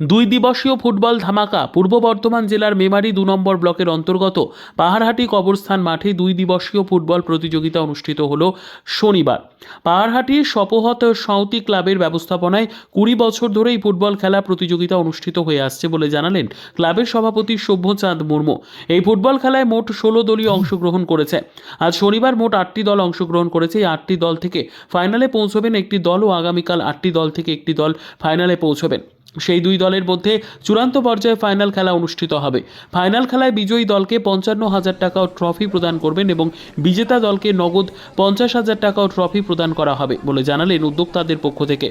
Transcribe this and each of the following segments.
দুই দিবসীয় ফুটবল ধামাকা পূর্ব বর্ধমান জেলার মেমারি দু নম্বর ব্লকের অন্তর্গত পাহাড়হাটি কবরস্থান মাঠে দুই দিবসীয় ফুটবল প্রতিযোগিতা অনুষ্ঠিত হল শনিবার। পাহাড়হাটির সপহত সাঁওতি ক্লাবের ব্যবস্থাপনায় কুড়ি বছর ধরে এই ফুটবল খেলা প্রতিযোগিতা অনুষ্ঠিত হয়ে আসছে বলে জানালেন ক্লাবের সভাপতি সভ্যচাঁদ মুর্মু। এই ফুটবল খেলায় মোট ষোলো দলীয় অংশগ্রহণ করেছে। আজ শনিবার মোট আটটি দল অংশগ্রহণ করেছে। এই আটটি দল থেকে ফাইনালে পৌঁছবেন একটি দল ও আগামীকাল আটটি দল থেকে একটি দল ফাইনালে পৌঁছবেন। সেই দুই দলের মধ্যে চূড়ান্ত পর্যায়ে ফাইনাল খেলা অনুষ্ঠিত হবে। ফাইনাল খেলায় বিজয়ী দলকে পঞ্চান্ন হাজার টাকা ও ট্রফি প্রদান করবেন এবং বিজেতা দলকে নগদ পঞ্চাশ হাজার টাকা ও ট্রফি প্রদান করা হবে বলে জানালেন উদ্যোক্তাদের পক্ষ থেকে।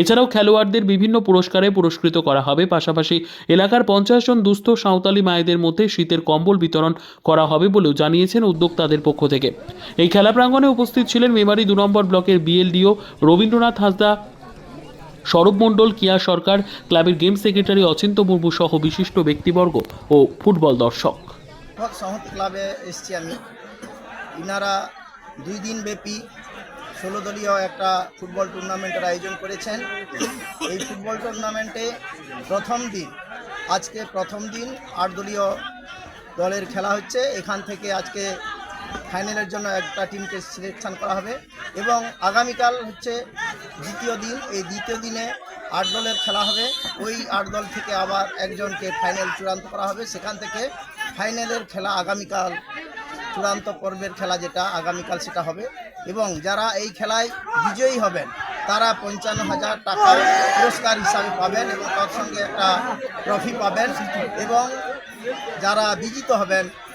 এছাড়াও খেলোয়াড়দের বিভিন্ন পুরস্কারে পুরস্কৃত করা হবে। পাশাপাশি এলাকার পঞ্চাশ জন দুস্থ সাঁওতালি মায়েদের মধ্যে শীতের কম্বল বিতরণ করা হবে বলেও জানিয়েছেন উদ্যোক্তাদের পক্ষ থেকে। এই খেলা প্রাঙ্গণে উপস্থিত ছিলেন মেমারি দু নম্বর ব্লকের বিএলডিও রবীন্দ্রনাথ হাসদা সৌরভ মণ্ডল, কিয়া সরকার, ক্লাবের গেম সেক্রেটারি অচিন্ত মুর্মু সহ বিশিষ্ট ব্যক্তিবর্গ ও ফুটবল দর্শক। ক্লাবে এসছি আমি। ইনারা দুই দিন ব্যাপী ষোলো দলীয় একটা ফুটবল টুর্নামেন্টের আয়োজন করেছেন। এই ফুটবল টুর্নামেন্টে প্রথম দিন, আজকে প্রথম দিন আট দলীয় দলের খেলা হচ্ছে। এখান থেকে আজকে ফাইনালের জন্য একটা টিমকে সিলেকশন করা হবে এবং আগামীকাল হচ্ছে দ্বিতীয় দিন। এই দ্বিতীয় দিনে আট দলের খেলা হবে। ওই আট দল থেকে আবার একজনকে ফাইনাল চূড়ান্ত করা হবে। সেখান থেকে ফাইনালের খেলা আগামীকাল, চূড়ান্ত পর্বের খেলা যেটা আগামীকাল সেটা হবে। এবং যারা এই খেলায় বিজয়ী হবেন, তারা পঞ্চান্ন হাজার টাকা পুরস্কার হিসাবে পাবেন এবং তার সঙ্গে একটা ট্রফি পাবেন। এবং যারা বিজিত হবেন